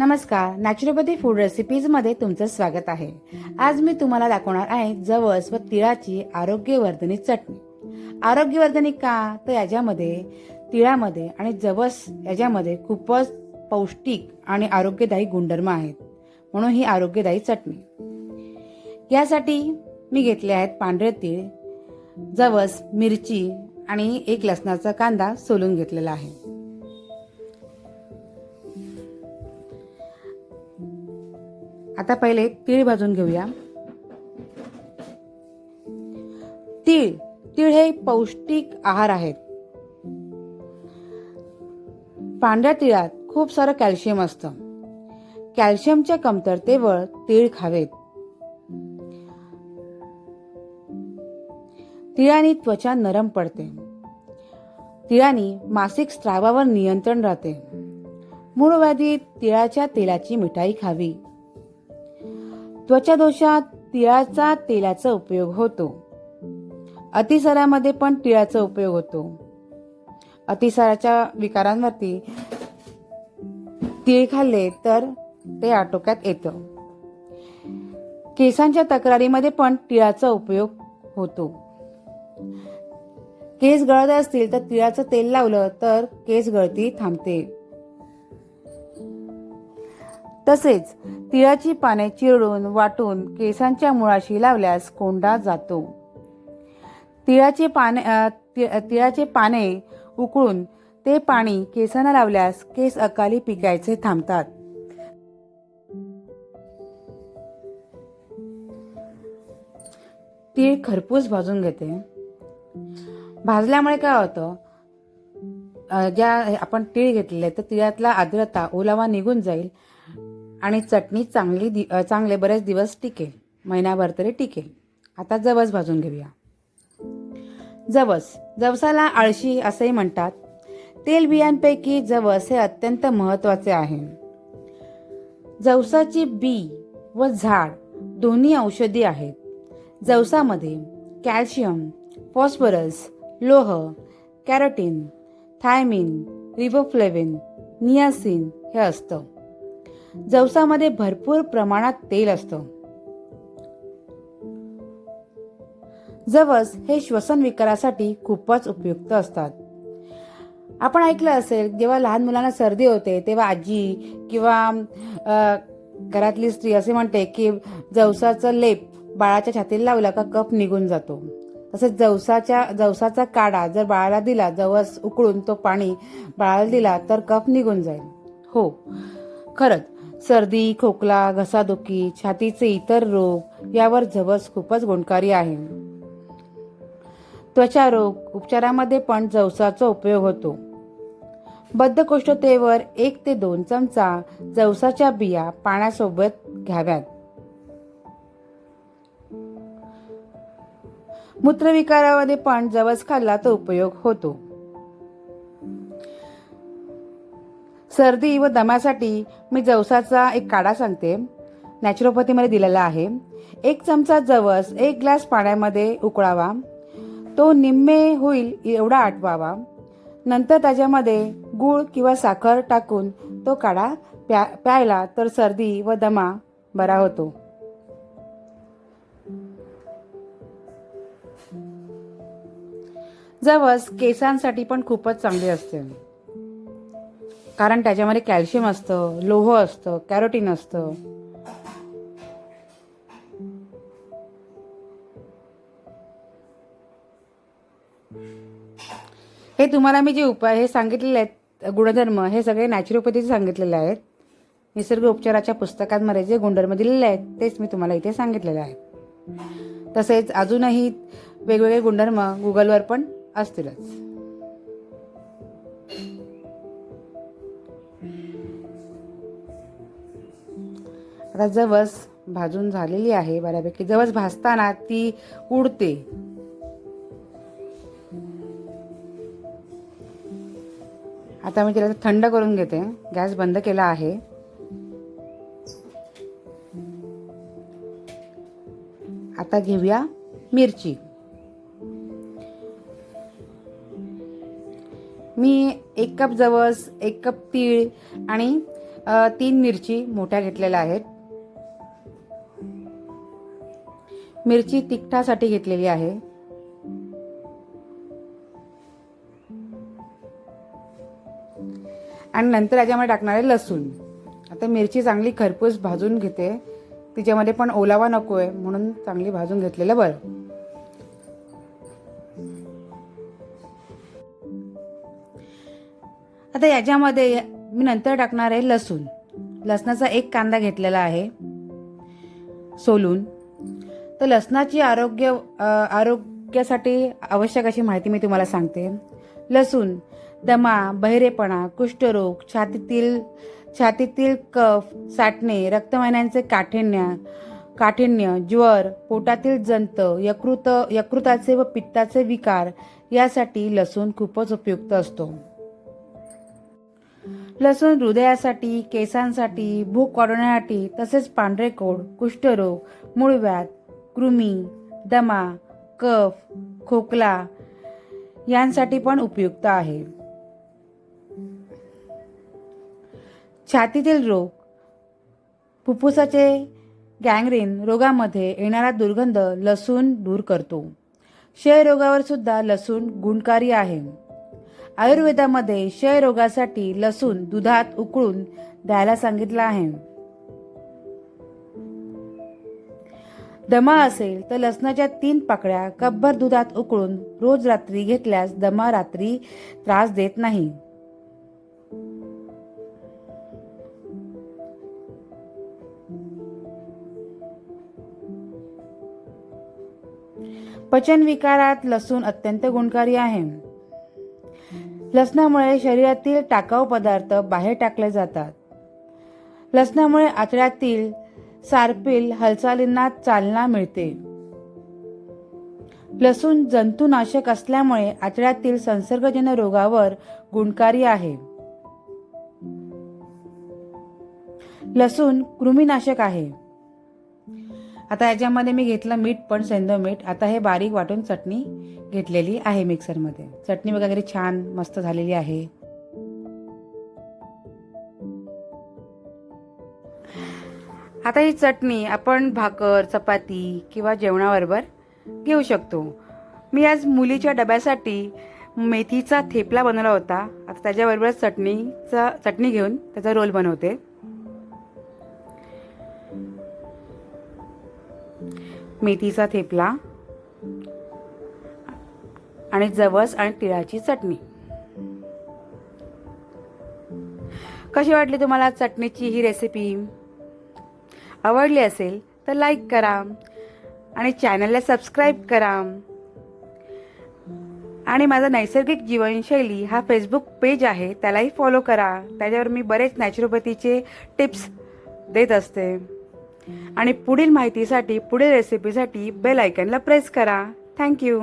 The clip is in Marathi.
नमस्कार नॅचरोपॅथी फूड रेसिपीजमध्ये तुमचं स्वागत आहे. आज मी तुम्हाला दाखवणार आहे जवस व तिळाची आरोग्यवर्धनी चटणी. आरोग्यवर्धनी का? तर याच्यामध्ये तिळामध्ये आणि जवस याच्यामध्ये खूपच पौष्टिक आणि आरोग्यदायी गुणधर्म आहेत. म्हणून ही आरोग्यदायी चटणी. यासाठी मी घेतले आहेत पांढरे तीळ जवस मिरची आणि एक लसणाचा कांदा सोलून घेतलेला आहे. आता पहिले तीळ भाजून घेऊया. तीळ तीळ हे पौष्टिक आहार आहेत. पांढऱ्या तिळात खूप सारं कॅल्शियम असतं. कॅल्शियमच्या कमतरतेवर तीळ खावेत. तिळाने त्वचा नरम पडते. तिळाने मासिक स्त्रावावर नियंत्रण राहते. मूळ व्याधीत तिळाच्या तेलाची मिठाई खावी. त्वचा दोषात तिळाचा तेलाचा उपयोग होतो. अतिसारामध्ये पण तिळाचा उपयोग होतो. अतिसाराच्या विकारांवरती तीळ खाल्ले तर ते आटोक्यात येतं. केसांच्या तक्रारीमध्ये पण तिळाचा उपयोग होतो. केस गळत असतील तर तिळाचं तेल लावलं तर केस गळती थांबते. तसेच तिळाची पाने चिरडून वाटून केसांच्या मुळाशी लावल्यास कोंडा जातो. तिळाचे पाने तिळाचे पाने उकळून ते पाणी केसांना लावल्यास केस अकाली पिकायचे थांबतात. तीळ खरपूस भाजून घेते. भाजल्यामुळे काय होतं? ज्या आपण तीळ घेतलेले तर तिळातला आर्द्रता ओलावा निघून जाईल. आणि चटणी चांगली दि चांगले बरेच दिवस टिकेल. महिनाभर तरी टिकेल. आता जवस भाजून घेऊया. जवस. जवसाला आळशी असेही म्हणतात. तेलबियांपैकी जवस हे अत्यंत महत्त्वाचे आहे. जवसाची बी व झाड दोन्ही औषधी आहेत. जवसामध्ये कॅल्शियम फॉस्फरस लोह कॅरोटीन थायमिन रिबोफ्लेविन नियासिन हे असतं. जवसामध्ये भरपूर प्रमाणात तेल असतं. जवस हे श्वसन विकारासाठी खूपच उपयुक्त असतात. आपण ऐकलं असेल जेव्हा लहान मुलांना सर्दी होते तेव्हा आजी किंवा घरातली स्त्री असे म्हणते की जवसाचं लेप बाळाच्या छातीला लावला का कफ निघून जातो. तसेच जवसाच्या जवसाचा काढा जर बाळाला दिला जवस उकळून तो पाणी बाळाला दिला तर कफ निघून जाईल. हो खरंच. सर्दी खोकला घसादुखी छातीचे इतर रोग यावर जवस खूपच गुणकारी आहे. त्वचा रोग उपचारामध्ये पण जवसाचा उपयोग होतो. बद्धकोष्ठतेवर एक ते दोन चमचा जवसाच्या बिया पाण्यासोबत घ्याव्यात. मूत्रविकारामध्ये पण जवस खाल्ला तर उपयोग होतो. सर्दी व दम्यासाठी मी जवसाचा एक काढा सांगते. नॅचरोपॅथीमध्ये दिलेला आहे. एक चमचा जवस एक ग्लास पाण्यामध्ये उकळावा. तो निम्मे होईल एवढा आटवावा. नंतर त्याच्यामध्ये गूळ किंवा साखर टाकून तो काढा. प्या प्यायला तर सर्दी व दमा बरा होतो. जवस केसांसाठी पण खूपच चांगली असते. कारण त्याच्यामध्ये कॅल्शियम असतं लोह असतं कॅरोटीन असतं. हे तुम्हाला मी जे उपाय हे सांगितलेले आहेत गुणधर्म हे सगळे नॅचरोपॅथीचे सांगितलेले आहेत. निसर्ग उपचाराच्या पुस्तकांमध्ये जे गुणधर्म दिलेले आहेत तेच मी तुम्हाला इथे सांगितलेले आहेत. तसेच अजूनही वेगवेगळे गुणधर्म गुगलवर पण असतीलच. आता जवस भाजून झालेली आहे बऱ्यापैकी. जवस भाजताना ती उडते. आता मी तिला थंड करून घेते. गॅस बंद केला आहे. आता घेऊया मिरची. मी एक कप जवस एक कप तीळ आणि तीन मिरची मोठ्या घेतलेल्या आहेत. मिरची तिखटासाठी घेतलेली आहे. आणि नंतर याच्यामध्ये टाकणार आहे लसूण. आता मिरची चांगली खरपूस भाजून घेते. तिच्यामध्ये पण ओलावा नको आहे म्हणून चांगली भाजून घेतलेलं बरं. आता याच्यामध्ये मी नंतर टाकणार आहे लसूण. लसणाचा एक कांदा घेतलेला आहे. सोलून. तर लसणाची आरोग्य आरोग्यासाठी आवश्यक अशी माहिती मी तुम्हाला सांगते. लसूण दमा बहिरेपणा कुष्ठरोग छातीतील छातीतील कफ साठणे रक्तवाहिन्यांचे काठिण्य काठिण्य ज्वर पोटातील जंत यकृत यकृताचे व पित्ताचे विकार यासाठी लसूण खूपच उपयुक्त असतो. लसूण हृदयासाठी केसांसाठी भूक वाढवण्यासाठी तसेच पांढरेकोड कुष्ठरोग मूळव्याध कृमी दमा कफ खोकला यांसाठी पण उपयुक्त आहे. छातीतील रोग फुफ्फुसाचे गँग्रीन रोगामध्ये येणारा दुर्गंध लसूण दूर करतो. क्षयरोगावर सुद्धा लसूण गुणकारी आहे. आयुर्वेदामध्ये क्षयरोगासाठी लसूण दुधात उकळून द्यायला सांगितलं आहे. दमा असेल तर लसणाच्या तीन पाकळ्या कपभर दुधात उकळून रोज रात्री घेतल्यास दमा रात्री त्रास देत नाही. पचन विकारात लसूण अत्यंत गुणकारी आहे. लसणामुळे शरीरातील टाकाऊ पदार्थ बाहेर टाकले जातात. लसणामुळे आतड्यातील सारपील हालचालींना चालना मिळते. लसूण जंतुनाशक असल्यामुळे आतड्यातील संसर्गजन्य रोगावर गुणकारी आहे. लसूण कृमीनाशक आहे. आता याच्यामध्ये मी घेतलं मीठ पण सेंदो मीठ. आता हे बारीक वाटून चटणी घेतलेली आहे मिक्सरमध्ये चटणी वगैरे छान मस्त झालेली आहे. आता ही चटणी आपण भाकर चपाती किंवा जेवणाबरोबर घेऊ शकतो. मी आज मुलीच्या डब्यासाठी मेथीचा थेपला बनवला होता. आता त्याच्याबरोबर चटणीचा चटणी घेऊन त्याचा रोल बनवते. मेथीचा थेपला आणि जवस आणि तिळाची चटणी. कशी वाटली तुम्हाला चटणीची ही रेसिपी आवडली असेल तर लाईक करा आणि चॅनलला सबस्क्राईब करा. आणि माझा नैसर्गिक जीवनशैली हा फेसबुक पेज आहे त्यालाही फॉलो करा. त्याच्यावर मी बरेच नॅचरोपॅथीचे टिप्स देत असते. आणि पुढील माहितीसाठी पुढील रेसिपीसाठी बेल आयकनला प्रेस करा. Thank you